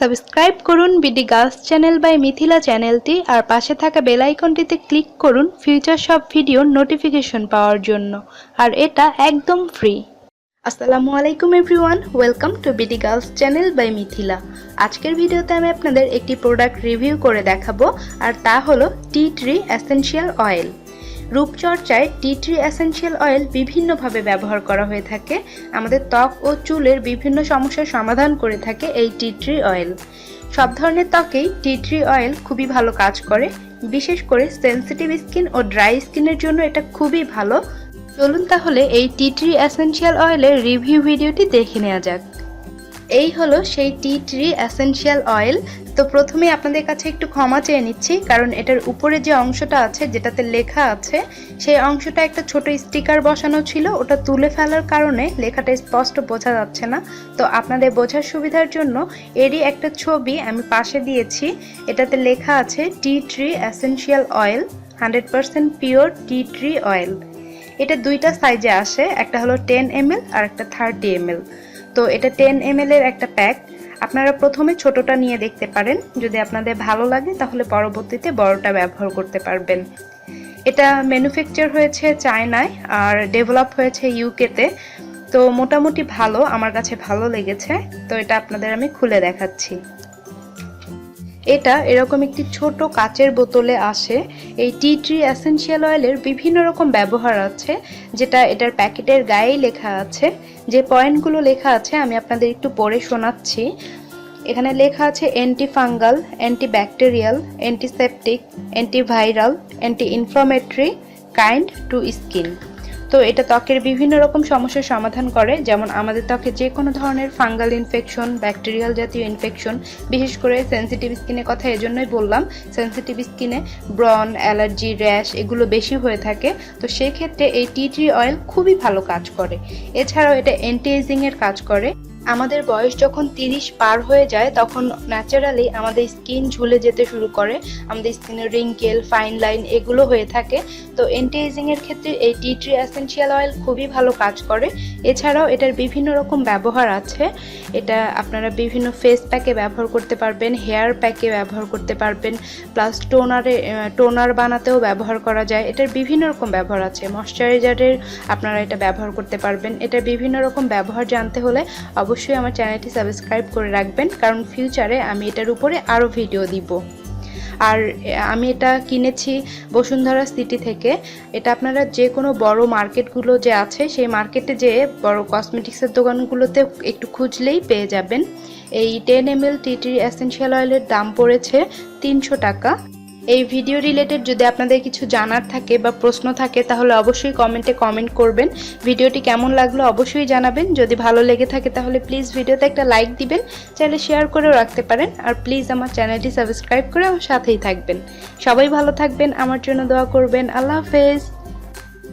Subscribe করুন BD girls channel by Mithila চ্যানেলটি আর পাশে থাকা বেল আইকনটিতে ক্লিক করুন ফিউচার সব ভিডিওর নোটিফিকেশন পাওয়ার জন্য। আর এটা একদম ফ্রি আসসালামু আলাইকুম everyone welcome to BD girls channel by Mithila. আজকের ভিডিওতে আমি আপনাদের একটি প্রোডাক্ট রিভিউ করে দেখাবো, আর তা হলো টি ট্রি অ্যাসেনশিয়াল অয়েল রূপচর্চায় টি ট্রি অ্যাসেনশিয়াল অয়েল বিভিন্নভাবে ব্যবহার করা হয়ে থাকে। আমাদের ত্বক ও চুলের বিভিন্ন সমস্যার সমাধান করে থাকে এই টি ট্রি অয়েল। সব ধরনের ত্বকেই টি ট্রি অয়েল খুবই ভালো কাজ করে। বিশেষ করে সেনসিটিভ স্কিন ও ড্রাই স্কিনের জন্য এটা খুবই ভালো। চলুন তাহলে এই টি ট্রি অ্যাসেনশিয়াল অয়েলের রিভিউ ভিডিওটি দেখে নেওয়া যাক। এই হলো সেই টি ট্রি অ্যাসেনশিয়াল অয়েল। তো প্রথমে আপনাদের কাছে একটু ক্ষমা চেয়ে নিচ্ছি, কারণ এটার উপরে যে অংশটা আছে, যেটাতে লেখা আছে, সেই অংশটা একটা ছোট স্টিকার বসানো ছিল, ওটা তুলে ফেলার কারণে লেখাটা স্পষ্ট বোঝা যাচ্ছে না। তো আপনাদের বোঝার সুবিধার জন্য এরই একটা ছবি আমি পাশে দিয়েছি, এটাতে লেখা আছে tea tree essential oil, hundred percent pure tea tree oil. এটা দুইটা সাইজে আসে, একটা হলো টেন এম আর একটা থার্টি এম তো এটা টেন এম এর একটা প্যাক আপনারা প্রথমে ছোটটা নিয়ে দেখতে পারেন। যদি আপনাদের ভালো লাগে, তাহলে পরবর্তীতে বড়টা ব্যবহার করতে পারবেন। এটা ম্যানুফ্যাকচার হয়েছে চায়নায় আর ডেভেলপ হয়েছে ইউকেতে তো মোটামুটি ভালো, আমার কাছে ভালো লেগেছে। তো এটা আপনাদের আমি খুলে দেখাচ্ছি। এটা এরকম একটি ছোট কাচের বোতলে আসে। এই টি ট্রি অ্যাসেনশিয়াল অয়েলের বিভিন্ন রকম ব্যবহার আছে, যেটা এটার প্যাকেটের গায়েই লেখা আছে। যে পয়েন্টগুলো লেখা আছে, আমি আপনাদের একটু পড়ে শোনাচ্ছি। এখানে লেখা আছে anti fungal anti bacterial antiseptic antiviral anti inflammatory kind to skin তো এটা ত্বকের বিভিন্ন রকম সমস্যার সমাধান করে, যেমন আমাদের ত্বকে যে কোনো ধরনের ফাঙ্গাল ইনফেকশন ব্যাকটেরিয়াল জাতীয় ইনফেকশন বিশেষ করে সেন্সিটিভ স্কিনের কথা এজন্যই বললাম। সেন্সিটিভ স্কিনে ব্রন অ্যালার্জি, র্যাশ এগুলো বেশি হয়ে থাকে। তো সেক্ষেত্রে এই টি ট্রি অয়েল খুবই ভালো কাজ করে। এছাড়াও এটা অ্যান্টি এজিংয়ের কাজ করে। আমাদের বয়স যখন তিরিশ পার হয়ে যায়, তখন ন্যাচারালি আমাদের স্কিন ঝুলে যেতে শুরু করে। আমাদের স্কিনের রিঙ্কেল ফাইন লাইন এগুলো হয়ে থাকে। তো এর ক্ষেত্রে এই টি ট্রি অ্যাসেনশিয়াল অয়েল খুবই ভালো কাজ করে। এছাড়াও এটার বিভিন্ন রকম ব্যবহার আছে। এটা আপনারা বিভিন্ন ফেস প্যাকে ব্যবহার করতে পারবেন হেয়ার প্যাকে ব্যবহার করতে পারবেন প্লাস টোনারে টোনার বানাতেও ব্যবহার করা যায়। এটার বিভিন্ন রকম ব্যবহার আছে। ময়শ্চারাইজারের আপনারা এটা ব্যবহার করতে পারবেন। এটার বিভিন্ন রকম ব্যবহার জানতে হলে অবশ্যই আমার চ্যানেলটি সাবস্ক্রাইব করে রাখবেন, কারণ ফিউচারে আমি এটার উপরে আরও ভিডিও দিব। আর আমি এটা কিনেছি বসুন্ধরা সিটি থেকে। এটা আপনারা যে কোনো বড় মার্কেটগুলো যে আছে, সেই মার্কেটে যে বড় কসমেটিক্সের দোকানগুলোতে একটু খুঁজলেই পেয়ে যাবেন। এই ten M L TT essential অয়েলের দাম পড়েছে তিনশো টাকা। এই ভিডিও রিলেটেড যদি আপনাদের কিছু জানার থাকে বা প্রশ্ন থাকে, তাহলে অবশ্যই কমেন্টে কমেন্ট করবেন। ভিডিওটি কেমন লাগল অবশ্যই জানাবেন। যদি ভালো লেগে থাকে, তাহলে প্লিজ ভিডিওতে একটা লাইক দিবেন। চাইলে শেয়ার করেও রাখতে পারেন। আর প্লিজ আমার চ্যানেলটি সাবস্ক্রাইব করে আমার সাথেই থাকবেন। সবাই ভালো থাকবেন। আমার জন্য দোয়া করবেন। আল্লাহ হাফেজ।